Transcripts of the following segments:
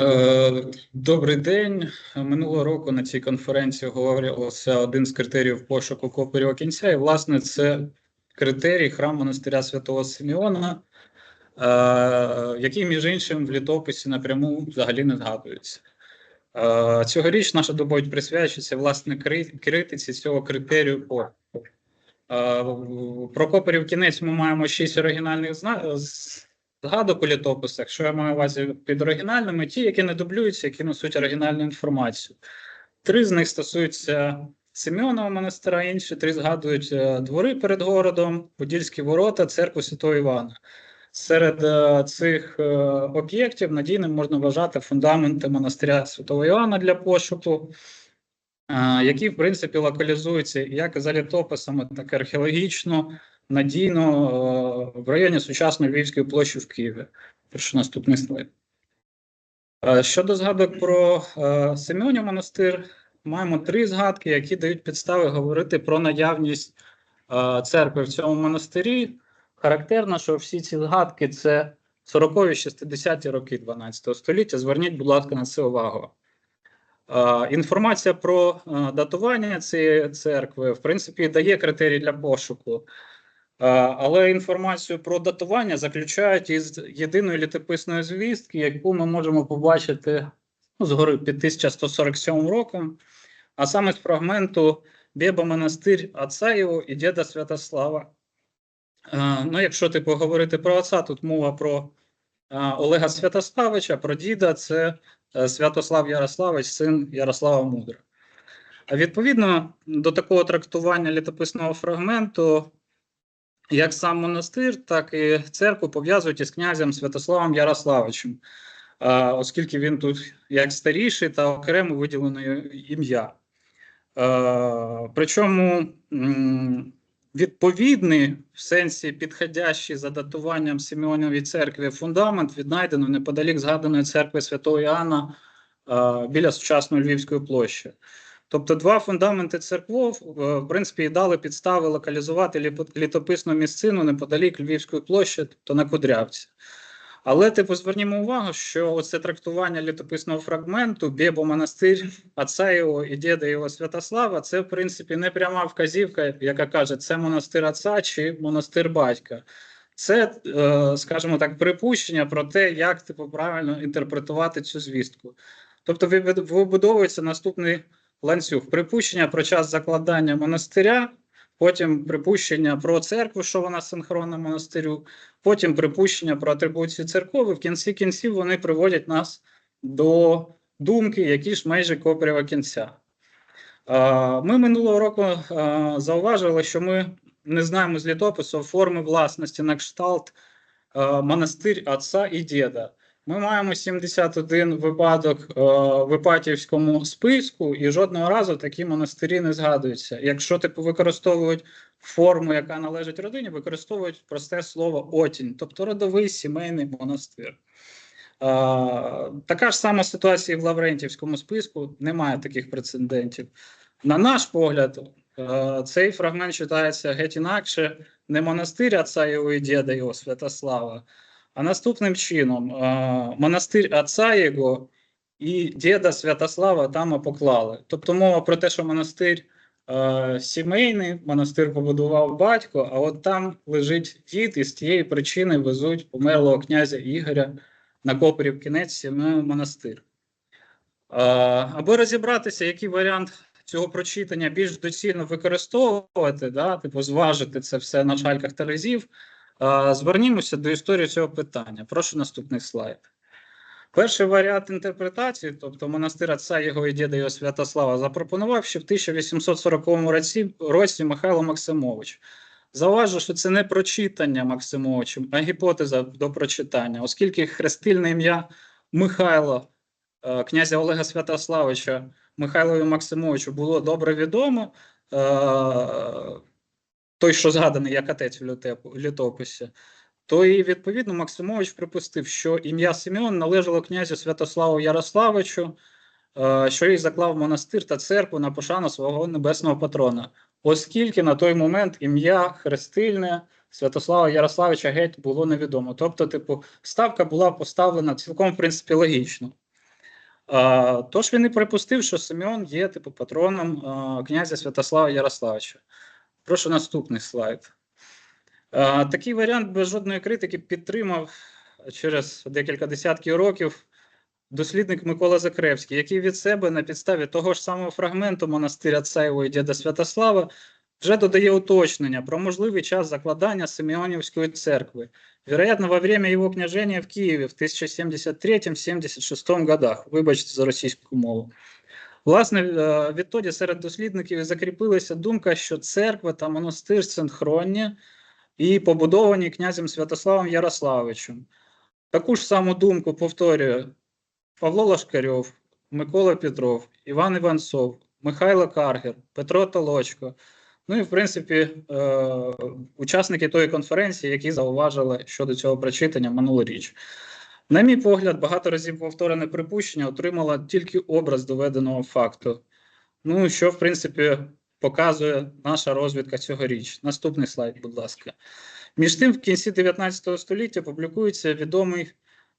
Е, Добрий день. Минулого року на цій конференції говорилося один з критеріїв пошуку копирього кінця, і власне це критерій храм монастиря Святого Симеона, е, який, між іншим, в літописі напряму взагалі не згадується. Е, Цьогоріч наша доповідь присвячується власне критиці цього критерію пошуку. Про копирів кінець ми маємо шість оригінальних згадок у літописах, що я маю на увазі під оригінальними, ті, які не дублюються, які несуть оригінальну інформацію. Три з них стосуються Симеонова монастира, інші три згадують е, двори перед городом, Подільські ворота, церкву Святого Івана. Серед е, цих е, об'єктів надійним можна вважати фундаменти монастиря Святого Івана для пошуку, які, в принципі, локалізуються як за літописами, так і археологічно, надійно е, в районі сучасної Львівської площі в Києві. Прошу наступний слайд. Е, Щодо згадок про е, Семенів монастир, маємо три згадки, які дають підстави говорити про наявність церкви в цьому монастирі. Характерно, що всі ці згадки це 40-60-ті роки 12 століття. Зверніть, будь ласка, на це увагу. Інформація про датування цієї церкви, в принципі, дає критерії для пошуку. Але інформацію про датування заключають із єдиної літописної звістки, яку ми можемо побачити ну, згори під 1147 роком, а саме з фрагменту Бєба монастир його і діда Святослава. Ну, якщо типу говорити про отця, тут мова про Олега Святославича, про діда це е, Святослав Ярославич, син Ярослава Мудра. Відповідно до такого трактування літописного фрагменту, як сам монастир, так і церкву пов'язують із князем Святославом Ярославичем, оскільки він тут як старіший та окремо виділене ім'я. Причому відповідний в сенсі підходящий за датуванням Симеонової церкви фундамент віднайдено неподалік згаданої церкви Святого Іоанна біля сучасної Львівської площі. Тобто два фундаменти церков, е, в принципі, дали підстави локалізувати літописну місцину неподалік Львівської площі, тобто на Кудрявці. Але, типу, звернімо увагу, що оце трактування літописного фрагменту Бєбо монастир його і діда його Святослава, це, в принципі, не пряма вказівка, яка каже, це монастир отця чи монастир батька. Це, е, скажімо так, припущення про те, як типу, правильно інтерпретувати цю звістку. Тобто вибудовується наступний ланцюг. Припущення про час закладання монастиря, потім припущення про церкву, що вона синхронна монастирю, потім припущення про атрибуцію церкови. В кінці кінців вони приводять нас до думки, які ж межі копрєва кінця. Ми минулого року зауважили, що ми не знаємо з літопису форми власності на кшталт монастир отця і діда. Ми маємо 71 випадок е, в Іпатівському списку, і жодного разу такі монастирі не згадуються. Якщо типу використовують форму, яка належить родині, використовують просте слово отінь, тобто родовий сімейний монастир. Е, така ж сама ситуація і в Лаврентівському списку, немає таких прецедентів. На наш погляд, е, цей фрагмент читається геть інакше, не монастир отця його і діда його Святослава, а наступним чином, монастир отця його і діда Святослава там поклали. Тобто мова про те, що монастир сімейний, монастир побудував батько, а от там лежить дід, і з тієї причини везуть померлого князя Ігоря на Копорів кінець сімейний монастир. Аби розібратися, який варіант цього прочитання більш доцільно використовувати, да, типу зважити це все на шальках терезів, звернімося до історії цього питання. Прошу наступний слайд. Перший варіант інтерпретації, тобто монастир отця його і діда його Святослава, запропонував ще в 1840 році, році Михайло Максимович. Зауважу, що це не прочитання Максимовичем, а гіпотеза до прочитання, оскільки хрестильне ім'я Михайло, е, князя Олега Святославича, Михайлові Максимовичу було добре відомо. Е, Той, що згаданий як отець в літописі, то і відповідно Максимович припустив, що ім'я Симеон належало князю Святославу Ярославичу, е, що їй заклав монастир та церкву на пошану свого небесного патрона, оскільки на той момент ім'я хрестильне Святослава Ярославича геть було невідомо. Тобто, типу, ставка була поставлена цілком, в принципі, логічно. А, тож він і припустив, що Симеон є типу патроном а, князя Святослава Ярославича. Прошу наступний слайд. Такий варіант без жодної критики підтримав через декілька десятків років дослідник Микола Закревський, який від себе на підставі того ж самого фрагменту монастиря Цаєвої діда Святослава вже додає уточнення про можливий час закладання Симеонівської церкви. Вероятно, во время его княжения в Києві в 1073-76 годах. Вибачте за російську мову. Власне, е, відтоді серед дослідників закріпилася думка, що церква та монастир синхронні і побудовані князем Святославом Ярославичем. Таку ж саму думку повторює Павло Лашкарьов, Микола Петров, Іван Іванцов, Михайло Каргер, Петро Толочко. Ну і в принципі, е, учасники тої конференції, які зауважили щодо цього прочитання минулоріч. На мій погляд, багато разів повторене припущення отримало тільки образ доведеного факту. Ну, що, в принципі, показує наша розвідка цьогоріч. Наступний слайд, будь ласка. Між тим, в кінці 19 століття публікується відомий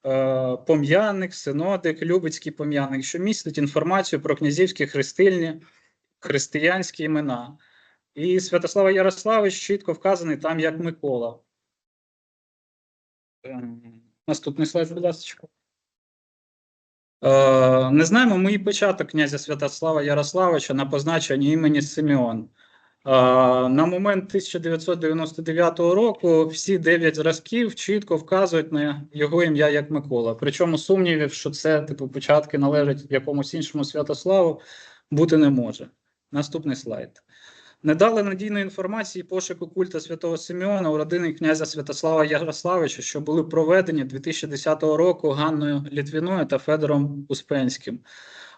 е, пом'яник, синодик, Любецький пом'яник, що містить інформацію про князівські хрестильні, християнські імена. І Святослава Ярославич чітко вказаний там як Микола. Наступний слайд, будь ласка. Е, не знаємо ми і початок князя Святослава Ярославича на позначенні імені Симеон. Е, на момент 1999 року всі дев'ять зразків чітко вказують на його ім'я як Микола. Причому сумнівів, що це типу початки належать якомусь іншому Святославу, бути не може. Наступний слайд. Не дали надійної інформації пошуку культа святого Симеона у родини князя Святослава Ярославича, що були проведені 2010 року Ганною Літвіною та Федором Успенським.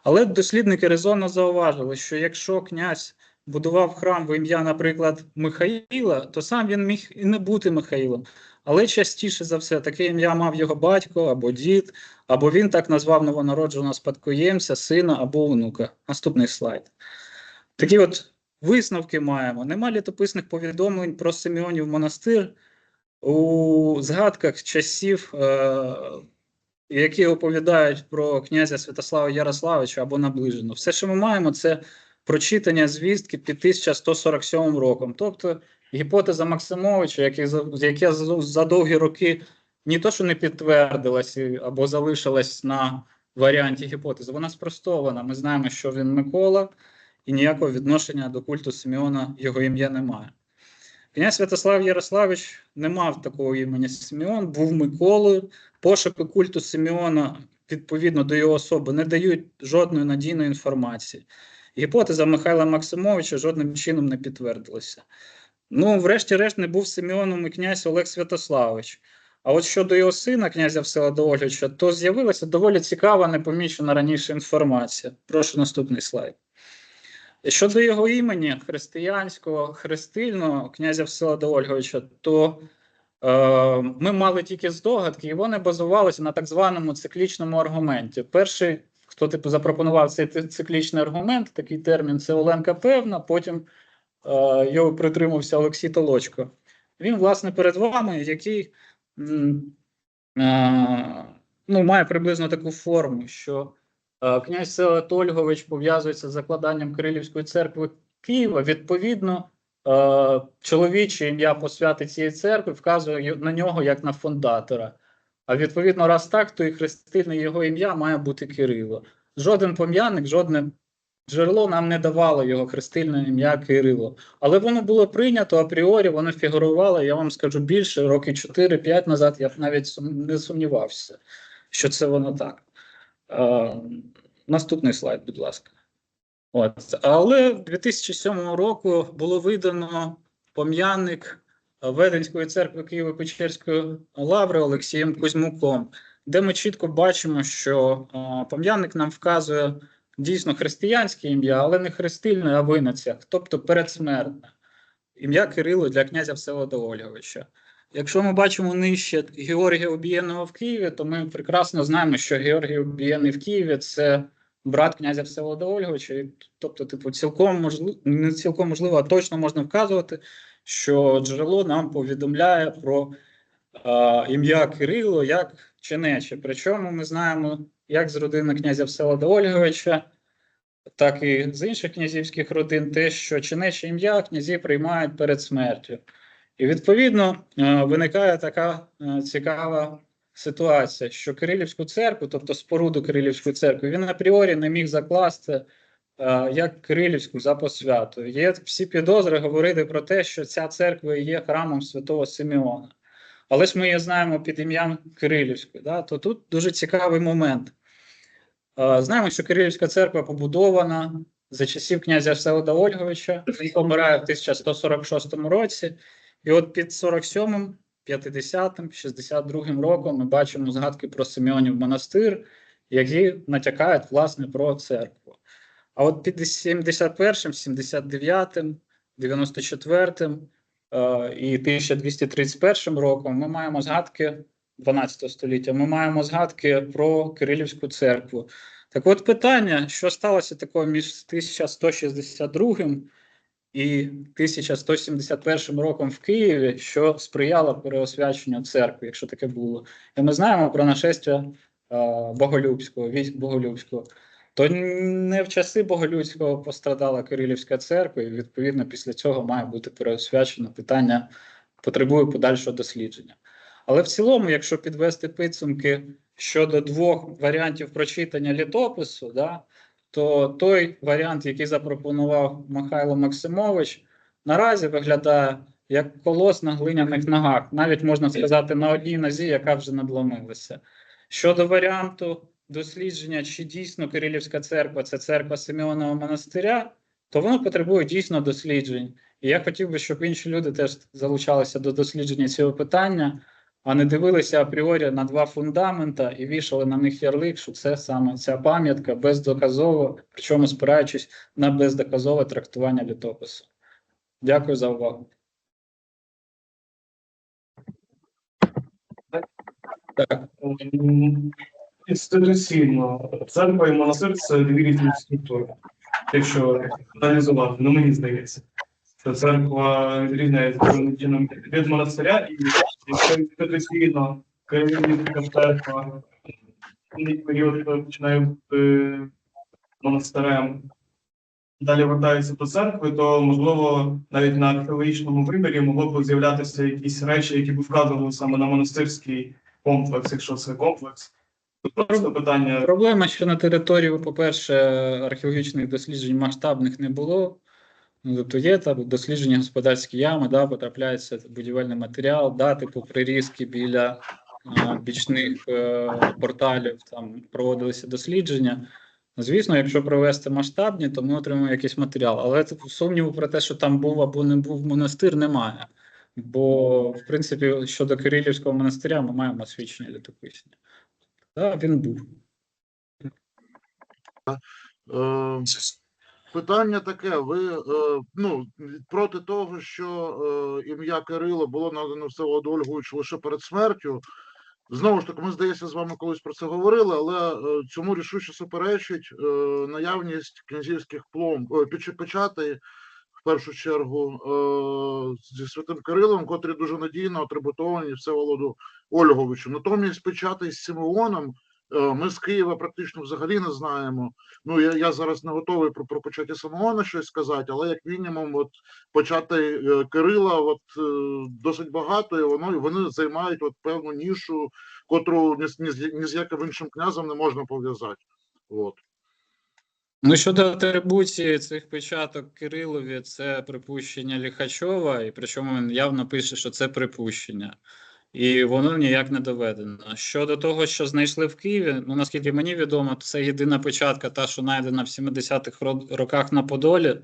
Але дослідники резонно зауважили, що якщо князь будував храм в ім'я, наприклад, Михаїла, то сам він міг і не бути Михаїлом. Але частіше за все таке ім'я мав його батько або дід, або він так назвав новонародженого спадкоємця, сина або онука. Наступний слайд. Такі от висновки маємо. Нема літописних повідомлень про Симеонів монастир у згадках часів, е, які оповідають про князя Святослава Ярославича або наближено. Все, що ми маємо, це прочитання звістки під 1147 роком. Тобто гіпотеза Максимовича, яка за, довгі роки ні то, що не підтвердилась або залишилась на варіанті гіпотези, вона спростована. Ми знаємо, що він Микола і ніякого відношення до культу Симеона його ім'я немає. Князь Святослав Ярославич не мав такого імені Симеон, був Миколою. Пошуки культу Симеона відповідно до його особи не дають жодної надійної інформації. Гіпотеза Михайла Максимовича жодним чином не підтвердилася. Ну, врешті-решт, не був Симеоном і князь Олег Святославич. А от щодо його сина, князя Всеволода Ольговича, то з'явилася доволі цікава, непомічена раніше інформація. Прошу наступний слайд. Щодо його імені християнського, хрестильного князя Всеволода Ольговича, то е, ми мали тільки здогадки, і вони базувалися на так званому циклічному аргументі. Перший, хто типу запропонував цей циклічний аргумент, такий термін, це Оленка Певна, потім е, його притримався Олексій Толочко. Він, власне, перед вами, який е, ну, має приблизно таку форму, що Князь Селет Ольгович пов'язується з закладанням Кирилівської церкви Києва. Відповідно, е, чоловіче ім'я посвяти цієї церкви вказує на нього як на фундатора. А відповідно, раз так, то і хрестильне його ім'я має бути Кирило. Жоден пом'яник, жодне джерело нам не давало його хрестильне ім'я Кирило. Але воно було прийнято апріорі, воно фігурувало. Я вам скажу більше, роки 4-5 назад я б навіть не сумнівався, що це воно так. Е, Наступний слайд, будь ласка. От. Але 2007 року було видано пом'яник Веденської церкви Києво-Печерської лаври Олексієм Кузьмуком, де ми чітко бачимо, що е, пом'яник нам вказує дійсно християнське ім'я, але не хрестильне, а винацях, тобто передсмертне. Ім'я Кирило для князя Всеволода Ольговича. Якщо ми бачимо нижче Георгія Обієнного в Києві, то ми прекрасно знаємо, що Георгій Обієнний в Києві це брат князя Всеволода Ольговича. Тобто, типу, цілком можливо, не цілком можливо, а точно можна вказувати, що джерело нам повідомляє про е, ім'я Кирило як чинече. Причому ми знаємо як з родини князя Всеволода Ольговича, так і з інших князівських родин, те, що чинече ім'я князі приймають перед смертю. І відповідно е, виникає така е, цікава ситуація, що Кирилівську церкву, тобто споруду Кирилівської церкви, він апріорі не міг закласти е, як Кирилівську за посвятою. Є всі підозри говорити про те, що ця церква є храмом святого Симеона. Але ж ми її знаємо під ім'ям Кирилівської. Да? То тут дуже цікавий момент. Знаємо, що Кирилівська церква побудована за часів князя Всеволода Ольговича. Він помирає в 1146 році. І от під 47-м, 50-м, 62-м роком ми бачимо згадки про Симеонів монастир, які натякають власне про церкву. А от під 71-м, 79-м, 94-м е, і 1231 роком ми маємо згадки 12 століття, ми маємо згадки про Кирилівську церкву. Так от питання, що сталося такого між 1162 і 1171 роком в Києві, що сприяло переосвяченню церкви, якщо таке було. І ми знаємо про нашестя е, Боголюбського, військ Боголюбського. То не в часи Боголюбського пострадала Кирилівська церква, і відповідно після цього має бути переосвячено питання, потребує подальшого дослідження. Але в цілому, якщо підвести підсумки щодо двох варіантів прочитання літопису, да, то той варіант, який запропонував Михайло Максимович, наразі виглядає як колос на глиняних ногах, навіть можна сказати, на одній нозі, яка вже надломилася. Щодо варіанту дослідження, чи дійсно Кирилівська церква це церква Симеонова монастиря, то воно потребує дійсно досліджень. І я хотів би, щоб інші люди теж залучалися до дослідження цього питання, а не дивилися апріорі на два фундамента і вішали на них ярлик, що це саме ця пам'ятка бездоказово, причому спираючись на бездоказове трактування літопису. Дякую за увагу. Так, Інституційно церква і монастир це дві структури. Якщо аналізувати, ну мені здається, церква відрізняється від монастиря, і якщо інституційно Київська церква в період починає бути монастирем, далі вертається до церкви, то можливо навіть на археологічному вимірі могло б з'являтися якісь речі, які б вказували саме на монастирський комплекс, якщо це комплекс. Просто питання Проблема, що на території, по-перше, археологічних досліджень масштабних не було. Ну, тобто є там дослідження господарські ями, да, потрапляється будівельний матеріал, да, типу прирізки біля е, бічних е, порталів, там проводилися дослідження. Звісно, якщо провести масштабні, то ми отримаємо якийсь матеріал. Але типу, сумніву про те, що там був або не був монастир, немає. Бо, в принципі, щодо Кирилівського монастиря ми маємо свідчення літописні. Так, він був. Питання таке: ви е, ну проти того, що е, ім'я Кирило було надано Всеволоду Ольговичу лише перед смертю. Знову ж таки, ми здається, з вами колись про це говорили, але е, цьому рішуче суперечить е, наявність князівських пломб е, печатей, в першу чергу, е, зі святим Кирилом, котрі дуже надійно атрибутовані Всеволоду Ольговичу. Натомість печатей з Симеоном ми з Києва практично взагалі не знаємо. Ну, я, я зараз не готовий про, про початі Самогона щось сказати, але як мінімум, от почати е, Кирила, от е, досить багато, і воно вони займають от певну нішу, котру ні, ні, ні з яким іншим князем не можна пов'язати. От. Ну, щодо атрибуції цих печаток Кирилові, це припущення Ліхачова, і причому він явно пише, що це припущення, і воно ніяк не доведено. Щодо того, що знайшли в Києві, ну наскільки мені відомо, це єдина печатка, та, що знайдена в 70-х ро- роках на Подолі.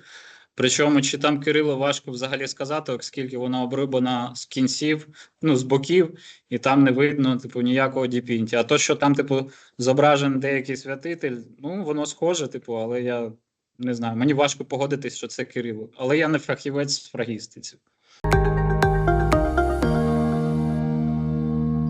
Причому, чи там Кирило важко взагалі сказати, оскільки вона обрубана з кінців, ну з боків, і там не видно, типу, ніякого діпінті. А то, що там, типу, зображений деякий святитель, ну воно схоже, типу, але я не знаю. Мені важко погодитись, що це Кирило. Але я не фахівець з фрагістиці.